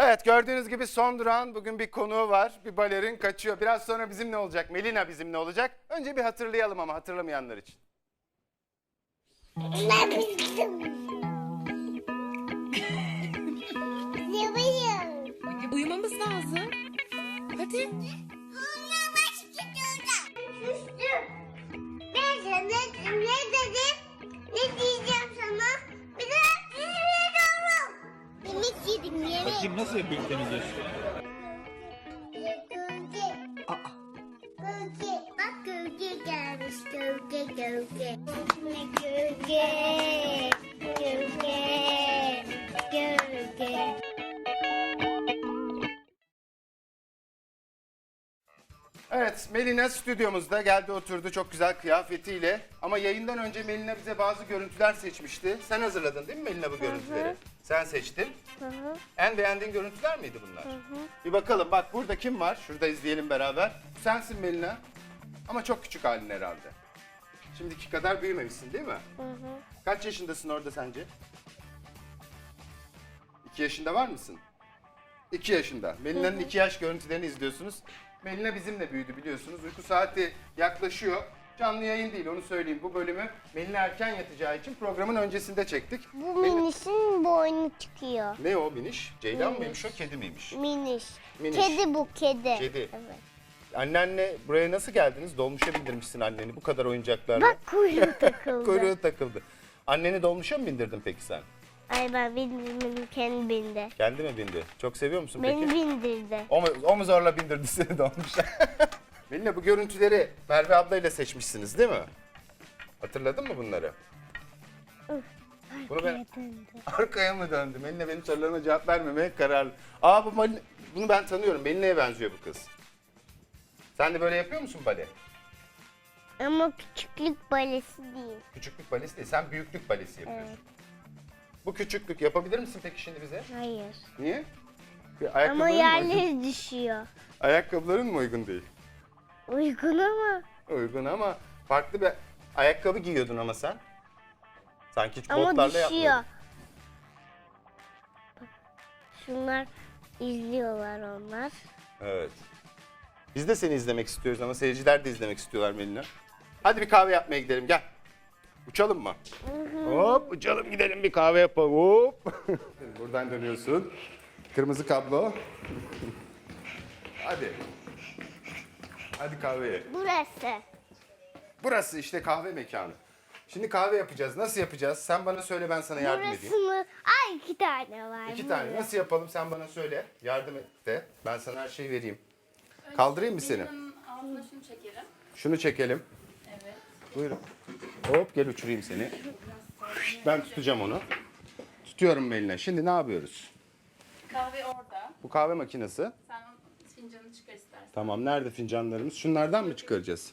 Evet gördüğünüz gibi son durağın bugün bir konuğu var. Bir balerin kaçıyor. Biraz sonra bizimle olacak. Melina bizimle olacak. Önce bir hatırlayalım ama hatırlamayanlar için. Ne bayım? Uyumamız lazım. Hadi. Ben sana ne dedim? Ne Bakayım nasıl yapıyor temizliyorsun? Evet Melina stüdyomuzda geldi oturdu çok güzel kıyafetiyle. Ama yayından önce Melina bize bazı görüntüler seçmişti. Sen hazırladın değil mi Melina bu görüntüleri? Sen seçtin. En beğendiğin görüntüler miydi bunlar? Bir bakalım bak burada kim var? Şurada izleyelim beraber. Sensin Melina. Ama çok küçük halin herhalde. Şimdiki kadar büyümemişsin değil mi? Kaç yaşındasın orada sence? İki yaşında var mısın? İki yaşında. Melina'nın iki yaş görüntülerini izliyorsunuz. Melina bizimle büyüdü biliyorsunuz. Uyku saati yaklaşıyor. Canlı yayın değil onu söyleyeyim. Bu bölümü Melina erken yatacağı için programın öncesinde çektik. Bu Melina- minişin boynu çıkıyor. Ne o miniş? Ceylan mıymış o kedi miymiş? Miniş. Miniş. Kedi bu kedi. Kedi. Evet. Annenle buraya nasıl geldiniz? Dolmuşa bindirmişsin anneni bu kadar oyuncaklarla. Bak kuyruğu takıldı. Kuyruğu takıldı. Anneni dolmuşa mı bindirdin peki sen? Ay ben bindirmedim kendi bindi. Kendi mi bindi? Çok seviyor musun peki? Beni bindirdi. O mu, o mu zorla bindirdi seni dolmuşa? Melina bu görüntüleri Merve ablayla seçmişsiniz değil mi? Hatırladın mı bunları? Bunu ben arkaya mı döndüm? Melina benim sorularıma cevap vermemeye kararlı. Aa bu Melina- bunu ben tanıyorum. Melina'ya benziyor bu kız. Sen de böyle yapıyor musun bale? Ama küçüklük balesi değil. Küçüklük balesi değil, sen büyüklük balesi yapıyorsun. Bu küçüklük yapabilir misin peki şimdi bize? Hayır. Niye? Bir Ama mı uygun, yerleri düşüyor. ayakkabıların mı uygun değil? Uygun ama. Uygun ama farklı bir ayakkabı giyiyordun ama sen. Sanki hiç Ama botlarla düşüyor. yapmıyordun. Bak, Şunlar izliyorlar onlar. Evet. Biz de seni izlemek istiyoruz ama seyirciler de izlemek istiyorlar Melina. Hadi bir kahve yapmaya gidelim gel. Uçalım mı? Hop uçalım gidelim bir kahve yapalım. Hop. Buradan dönüyorsun. Kırmızı kablo. Hadi. Hadi kahveye. Burası. Burası işte kahve mekanı. Şimdi kahve yapacağız. Nasıl yapacağız? Sen bana söyle ben sana yardım Burası edeyim. mı? Ay iki tane var. İki tane. Nasıl yapalım sen bana söyle. Yardım et de. Ben sana her şeyi vereyim. Kaldırayım mı seni? Benim şunu çekelim. Şunu çekelim. Evet. Buyurun. Hop gel uçurayım seni. Ben tutacağım onu. Tutuyorum Melina. Şimdi ne yapıyoruz? Kahve orada. Bu kahve makinesi. Sen onun fincanını çıkar istersen. Tamam nerede fincanlarımız? Şunlardan mı çıkaracağız?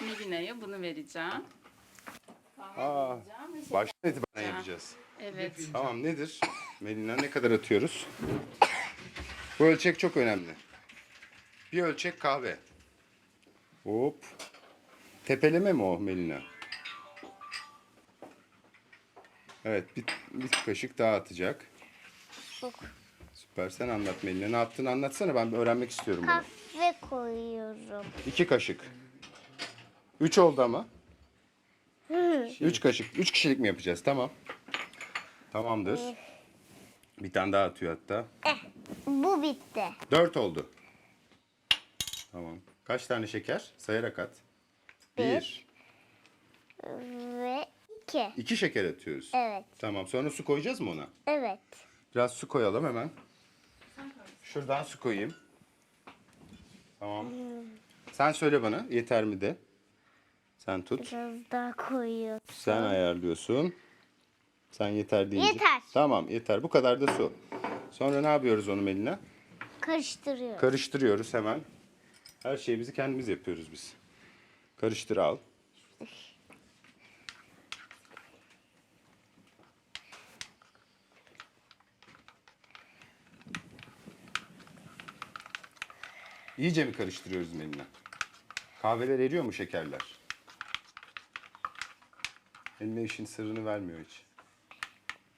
Melina'ya bunu vereceğim. Kahve Aa, vereceğim ve şey- Baştan itibaren yapacağız. Evet. Tamam nedir? Melina ne kadar atıyoruz? Bu ölçek çok önemli. Bir ölçek kahve. Hop. Tepeleme mi o Melina? Evet bir, bir kaşık daha atacak. Çok. Süper sen anlat Melina. Ne yaptığını anlatsana ben bir öğrenmek istiyorum bunu. Kahve koyuyorum. İki kaşık. Üç oldu ama. Üç kaşık. Üç kişilik mi yapacağız? Tamam. Tamamdır. Bir tane daha atıyor hatta. Bu bitti. Dört oldu. Tamam. Kaç tane şeker? Sayarak at. Bir. Ve iki. İki şeker atıyoruz. Evet. Tamam. Sonra su koyacağız mı ona? Evet. Biraz su koyalım hemen. Şuradan su koyayım. Tamam. Sen söyle bana yeter mi de. Sen tut. Biraz daha koyuyorum. Sen ayarlıyorsun. Sen yeter deyince. Yeter. Tamam yeter. Bu kadar da su. Sonra ne yapıyoruz onu Melina? Karıştırıyorum. Karıştırıyoruz hemen. Her şeyimizi kendimiz yapıyoruz biz. Karıştır al. İyice mi karıştırıyoruz Melina? Kahveler eriyor mu şekerler? Eline işin sırrını vermiyor hiç.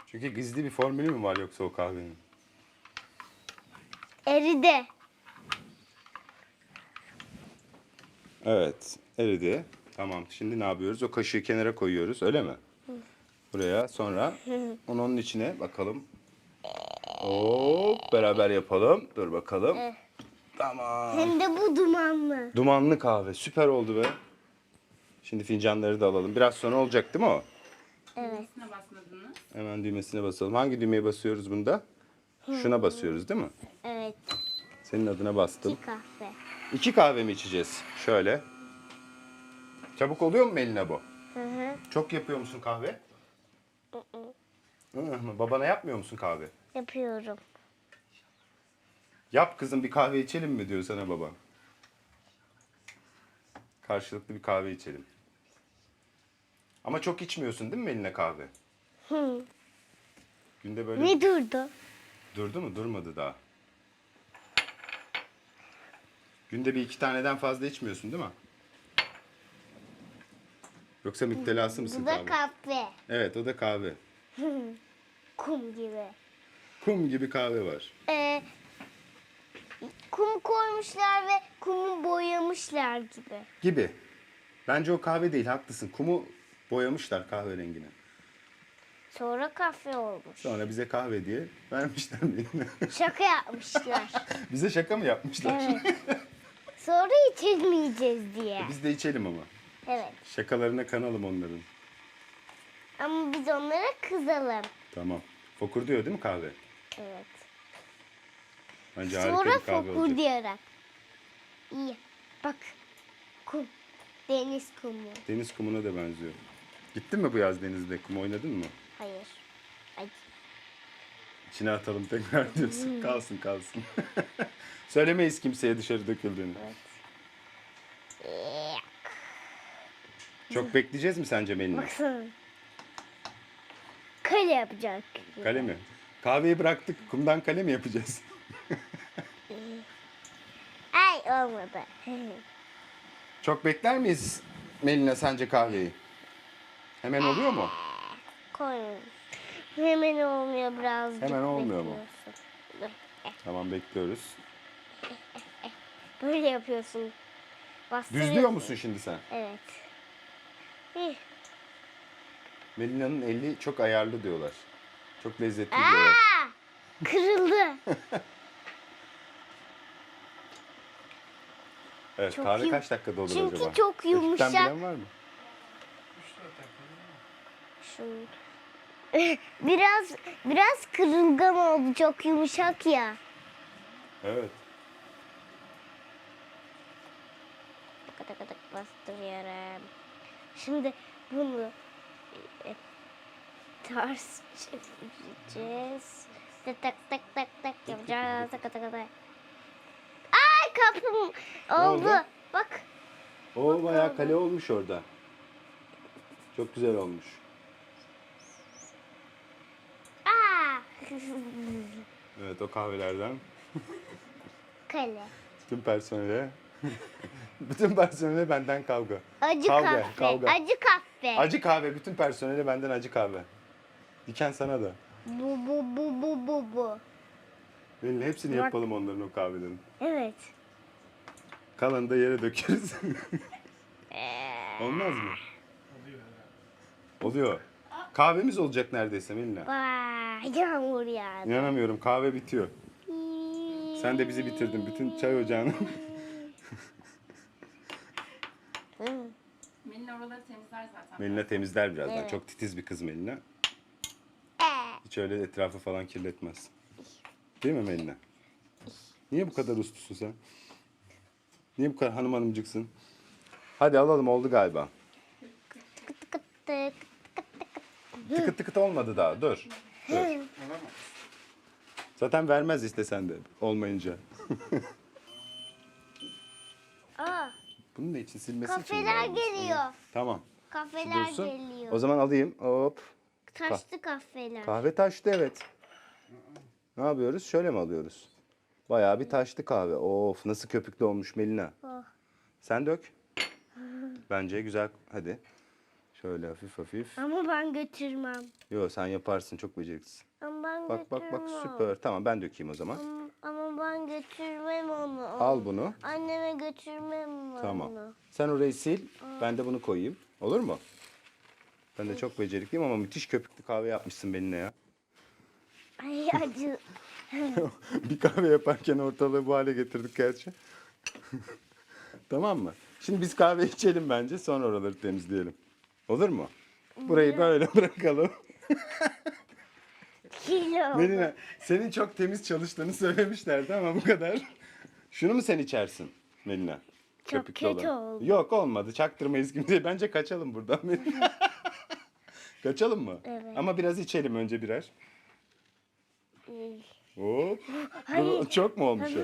Çünkü gizli bir formülü mü var yoksa o kahvenin? Eridi. Evet, eridi. Tamam, şimdi ne yapıyoruz? O kaşığı kenara koyuyoruz, öyle mi? Buraya, sonra onu onun içine bakalım. Hop, beraber yapalım. Dur bakalım. Tamam. Hem de bu dumanlı. Dumanlı kahve, süper oldu be. Şimdi fincanları da alalım. Biraz sonra olacak değil mi o? Evet. Ne basmadınız? Hemen düğmesine basalım. Hangi düğmeye basıyoruz bunda? Şuna basıyoruz değil mi? Evet. Senin adına bastım. İki kahve. İki kahve mi içeceğiz? Şöyle. Çabuk oluyor mu Melina bu? Hı hı. Çok yapıyor musun kahve? Hı hı. Babana yapmıyor musun kahve? Yapıyorum. Yap kızım bir kahve içelim mi diyor sana baba. Karşılıklı bir kahve içelim. Ama çok içmiyorsun değil mi Melina kahve? Hı. Günde böyle Ne durdu? durdu mu? Durmadı daha. Günde bir iki taneden fazla içmiyorsun değil mi? Yoksa müptelası mısın Bu da kahve? kahve. Evet o da kahve. Kum gibi. Kum gibi kahve var. Ee, kum koymuşlar ve kumu boyamışlar gibi. Gibi. Bence o kahve değil haklısın. Kumu boyamışlar kahverengine. Sonra kahve olmuş. Sonra bize kahve diye vermişler Melina. Şaka yapmışlar. bize şaka mı yapmışlar? evet. Sonra içilmeyeceğiz diye. Biz de içelim ama. Evet. Şakalarına kanalım onların. Ama biz onlara kızalım. Tamam. Fokur diyor değil mi kahve? Evet. Bence harika Sonra bir kahve fokur olacak. diyerek. İyi. Bak. Kum. Deniz kumu. Deniz kumuna da benziyor. Gittin mi bu yaz denizde kum oynadın mı? Hayır. Ay. İçine atalım tekrar diyorsun. kalsın kalsın. Söylemeyiz kimseye dışarı döküldüğünü. Çok bekleyeceğiz mi sence Melina? Baksana. Kale yapacak. Kale mi? Kahveyi bıraktık. Kumdan kale mi yapacağız? Ay olmadı. Çok bekler miyiz Melina sence kahveyi? Hemen oluyor mu? Koyun. Hemen olmuyor birazcık. Hemen olmuyor mu? Tamam bekliyoruz. Böyle yapıyorsun. Bastırıyorsun. Düzlüyor musun şimdi sen? Evet. Melina'nın eli çok ayarlı diyorlar. Çok lezzetli diyorlar. Aa! Kırıldı. Evet çok kahve yum- kaç dakikada olur Çünkü acaba? çok Dakikten yumuşak. bilen var mı? Şunu. biraz biraz kırılgan oldu. Çok yumuşak ya. Evet. Katak katak bastırıyorum. Şimdi bunu e, ters çevireceğiz. Tak tak tak tak tak yapacağız. Tak tak tak. Ay kapım oldu. oldu? Bak. O bayağı kale olmuş orada. Çok güzel olmuş. Aa! Evet o kahvelerden Kale. bütün personele bütün personele benden kavga. Acı Kavga, kahve. kavga. Acı kahve. Acı kahve bütün personele benden acı kahve. Diken sana da. Bu bu bu bu bu bu. Belli hepsini Bak. yapalım onların o kahvelerin. Evet. Kalanı da yere dökeriz. Olmaz mı? Oluyor. Kahvemiz olacak neredeyse Melina. Vay yağmur yağdı. İnanamıyorum kahve bitiyor. Sen de bizi bitirdin bütün çay ocağını. Melina oraları temizler zaten. Melina temizler birazdan. Evet. Çok titiz bir kız Melina. Hiç öyle etrafı falan kirletmez. Değil mi Melina? Niye bu kadar uslusun sen? Niye bu kadar hanım hanımcıksın? Hadi alalım oldu galiba. Tık tık tık. Tıkıt tıkıt olmadı daha. Dur. Dur. Zaten vermez istesen de olmayınca. Aa, Bunun da için silmesi için. kafeler lazım. geliyor. Tamam. Kafeler Dursun. geliyor. O zaman alayım. Hop. Taşlı kafeler. Kahve taştı evet. Ne yapıyoruz? Şöyle mi alıyoruz? Bayağı bir taştı kahve. Of nasıl köpüklü olmuş Melina. Oh. Sen dök. Bence güzel. Hadi. Şöyle hafif hafif. Ama ben götürmem. Yo sen yaparsın çok beceriksiz. Ama ben Bak bak bak götürmem. süper. Tamam ben dökeyim o zaman. Ama, ama ben götürmem onu. Al bunu. Anneme götürmem onu. Tamam. Sen orayı sil. Ben de bunu koyayım. Olur mu? Ben de çok becerikliyim ama müthiş köpüklü kahve yapmışsın benimle ya. Ay acı. bir kahve yaparken ortalığı bu hale getirdik gerçi. tamam mı? Şimdi biz kahve içelim bence sonra oraları temizleyelim. Olur mu? Burayı böyle bırakalım. Kilo. Melina senin çok temiz çalıştığını söylemişlerdi ama bu kadar. Şunu mu sen içersin Melina? Çok Köpüklü kötü olan. oldu. Yok olmadı çaktırmayız kimseye. Bence kaçalım buradan Melina. kaçalım mı? Evet. Ama biraz içelim önce birer. Hop. Dur, çok mu olmuş o?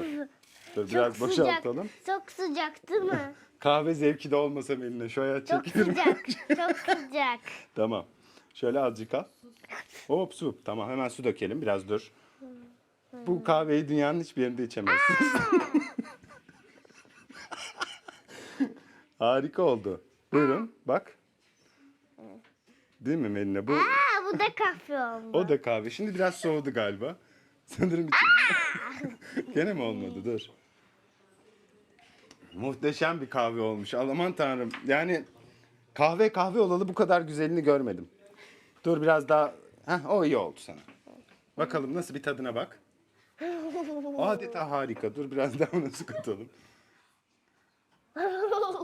Dur biraz Çok sıcak. boşaltalım. Çok sıcak değil mi? Kahve zevki de olmasa Melina şu hayat Çok sıcak. Çok sıcak. tamam. Şöyle azıcık al. Hop su. Tamam hemen su dökelim. Biraz dur. Bu kahveyi dünyanın hiçbir yerinde içemezsiniz. Harika oldu. Buyurun bak. Değil mi Melina? Bu Aa bu da kahve oldu. o da kahve. Şimdi biraz soğudu galiba. Sanırım için. Gene mi olmadı? Dur. Muhteşem bir kahve olmuş. Aman tanrım. Yani kahve kahve olalı bu kadar güzelini görmedim. Dur biraz daha. Heh, o iyi oldu sana. Bakalım nasıl bir tadına bak. Adeta harika. Dur biraz daha ona su katalım.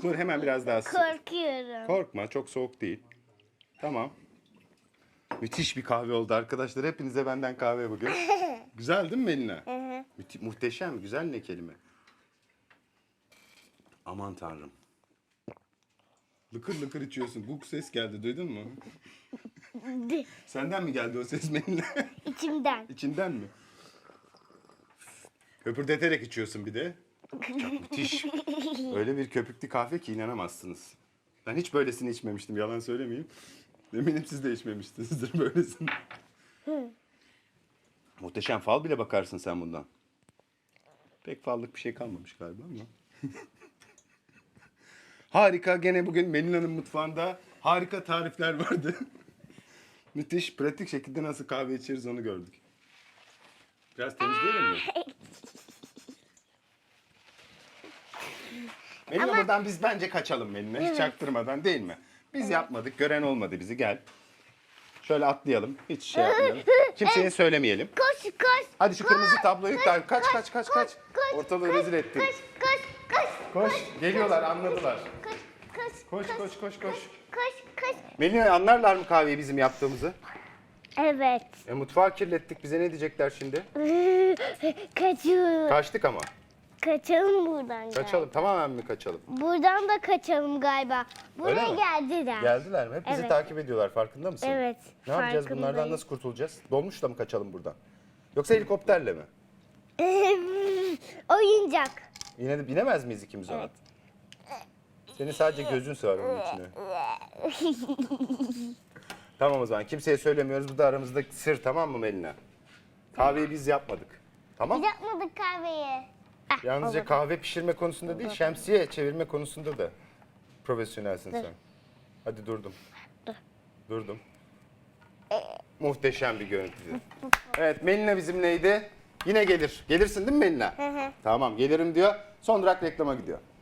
Dur hemen biraz daha su. Korkuyorum. Korkma çok soğuk değil. Tamam. Müthiş bir kahve oldu arkadaşlar. Hepinize benden kahve bugün. Güzel değil mi Melina? hı. Müthi- muhteşem. Güzel ne kelime. Aman tanrım. Lıkır lıkır içiyorsun. Guk ses geldi duydun mu? De- Senden mi geldi o ses Melina? İçimden. İçinden mi? Köpürdeterek içiyorsun bir de. Müthiş. Öyle bir köpüklü kahve ki inanamazsınız. Ben hiç böylesini içmemiştim yalan söylemeyeyim. Eminim siz de içmemişsinizdir böylesini. Muhteşem fal bile bakarsın sen bundan. Pek fallık bir şey kalmamış galiba ama. Harika gene bugün Melina'nın mutfağında harika tarifler vardı. Müthiş pratik şekilde nasıl kahve içeriz onu gördük. Biraz temizleyelim mi? Melina buradan biz bence kaçalım Melina. Hiç çaktırmadan değil mi? Biz yapmadık. Gören olmadı bizi. Gel. Şöyle atlayalım. Hiç şey yapmayalım. Kimseye söylemeyelim. Koş koş. Hadi şu kırmızı tabloyu kaç kaç kaç kaç kaç. Ortalığı rezil ettin. Koş koş koş. Geliyorlar anladılar. Koş koş. Koş koş koş koş. Koş koş. Melina anlarlar mı kahveyi bizim yaptığımızı? Evet. E mutfağı kirlettik. Bize ne diyecekler şimdi? Kaçıyor. Kaçtık ama. Kaçalım buradan. Kaçalım. Tamamen mi kaçalım? galiba. Buradan da kaçalım galiba. Buraya Öyle mi? geldiler. Geldiler mi? Hep bizi Evet. takip ediyorlar. Farkında mısın? Evet, Ne yapacağız? Bunlardan farkındayım. nasıl kurtulacağız? Dolmuşla mı kaçalım buradan? Yoksa helikopterle mi? Oyuncak. Yine de binemez miyiz ikimiz ona? Senin sadece gözün sığar onun içine. tamam o zaman kimseye söylemiyoruz. Bu da aramızda sır tamam mı Melina? Kahveyi biz yapmadık. Tamam? Biz yapmadık kahveyi. Ah, Yalnızca olur. kahve pişirme konusunda değil, şemsiye çevirme konusunda da profesyonelsin sen. Hadi durdum. Durdum. Muhteşem bir görüntüydü. Evet Melina bizimleydi. Yine gelir. Gelirsin değil mi Melina? hı. Tamam gelirim diyor. Son durak reklama gidiyor.